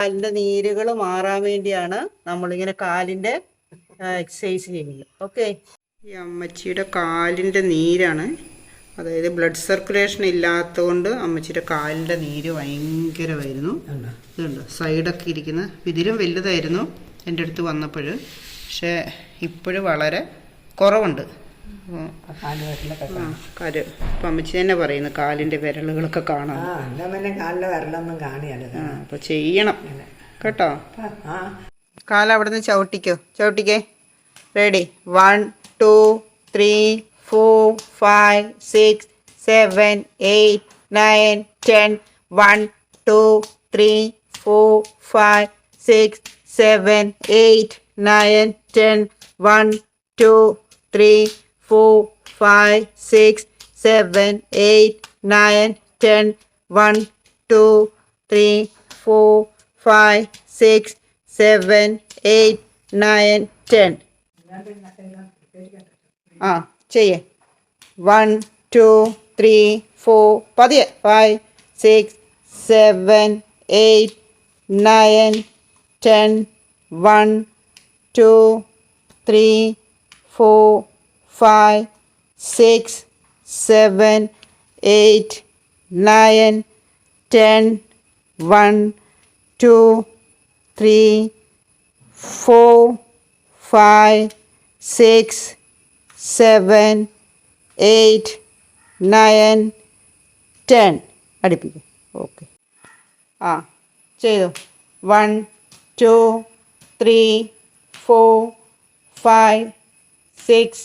കാലിന്റെ നീരുകൾ മാറാൻ വേണ്ടിയാണ് നമ്മളിങ്ങനെ കാലിന്റെ എക്സസൈസ് ചെയ്യുന്നത്. ഓക്കെ ഈ അമ്മച്ചിയുടെ കാലിന്റെ നീരാണ്. അതായത് ബ്ലഡ് സർക്കുലേഷൻ ഇല്ലാത്തതുകൊണ്ട് അമ്മച്ചിയുടെ കാലിന്റെ നീര് ഭയങ്കരമായിരുന്നു. ഇതുണ്ട്? സൈഡൊക്കെ ഇരിക്കുന്ന ഇതിലും വലുതായിരുന്നു. എന്റെ അടുത്ത് വന്നപ്പോൾ പക്ഷേ ഇപ്പോഴും വളരെ കുറവുണ്ട്. കാൽ. ഇപ്പം അമ്മച്ചി തന്നെ പറയുന്നു കാലിന്റെ വിരലുകളൊക്കെ കാണാം പിന്നെ കാലിലെ വിരലൊന്നും കാണിയല്ല അപ്പോൾ അപ്പൊ ചെയ്യണം. കേട്ടോ? ആ കാല അവിടെ നിന്ന് ചവിട്ടിക്കോ. ചവിട്ടിക്കേ. Ready one two three four five six seven eight nine ten one two three four five six seven eight nine ten one two three four five six seven eight nine ten one two three four five six seven eight nine ten ആ ചെയ്യേ one two three four പതിയെ five six seven eight nine ten one two three four five six, seven, eight, nine, ten, one, two, three, four, five, six, seven, eight nine ten അടുപ്പിക്കും okay ആ ചെയ്തു one two three four five six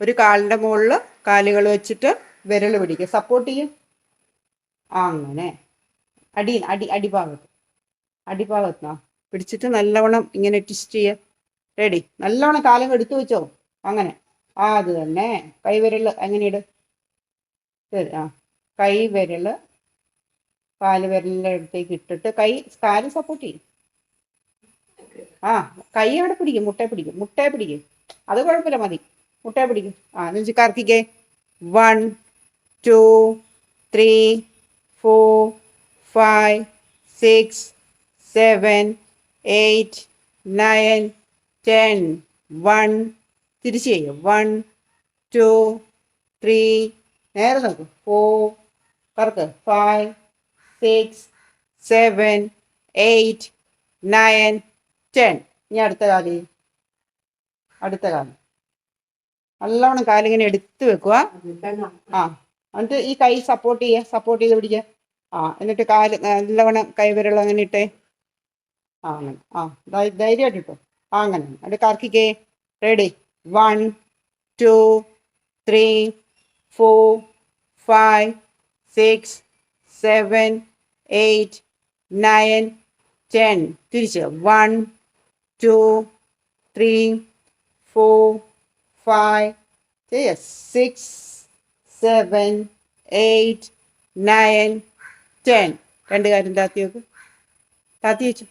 ഒരു കാലിന്റെ മുകളിൽ കാലുകൾ വെച്ചിട്ട് വിരൽ പിടിക്കുക. Support ചെയ്യും. അങ്ങനെ. അടി അടി അടിഭാഗത്ത്. അടിഭാഗത്ത്. ആ പിടിച്ചിട്ട് നല്ലവണ്ണം ഇങ്ങനെ ട്വിസ്റ്റ് ചെയ്യുക റെഡി നല്ലവണ്ണം കാലം എടുത്തു വെച്ചോ. അങ്ങനെ. ആ അത് തന്നെ. കൈവിരൽ ഇട്? ശരി ആ. കൈവിരൽ കാൽ വിരലിന്റെ അടുത്തേക്ക് ഇട്ടിട്ട് കൈ കാൽ സപ്പോർട്ട് ചെയ്യും. ആ കൈ അവിടെ പിടിക്കും. മുട്ടയെ പിടിക്കും. മുട്ടയെ പിടിക്കും. അത് കുഴപ്പമില്ല മതി. മുട്ടയെ പിടിക്കും. ആ എന്ന് വെച്ച് കറക്കിക്കേ one two three four five six seven eight nine ten one തിരിച്ച് ചെയ്യും. വൺ ടു ത്രീ നേരെ നോക്ക്. Four കറക്ക്. Five six seven eight nine ten ഇനി അടുത്ത കാലി. അടുത്ത കാൽ. നല്ലവണ്ണം കാലിങ്ങനെ എടുത്ത് വെക്കുക ആ എന്നിട്ട് ഈ കൈ സപ്പോർട്ട് ചെയ്യുക സപ്പോർട്ട് ചെയ്ത് പിടിക്കുക ആ എന്നിട്ട് കാൽ നല്ലവണ്ണം കൈവിരൽ അങ്ങനെ ഇട്ടേ. ആ അങ്ങനെ. ആ ധൈര്യമായിട്ട് ഇട്ടോ. ആ അങ്ങനെ. എന്നിട്ട് കറക്കിക്കേ. Ready. One two three four five six seven eight nine ten. തിരിച്ച്. One two three four five ചെയ്യ six, seven, eight, nine, ten. രണ്ട് കാര്യം താത്തി വെക്ക് താത്തി വെച്ചു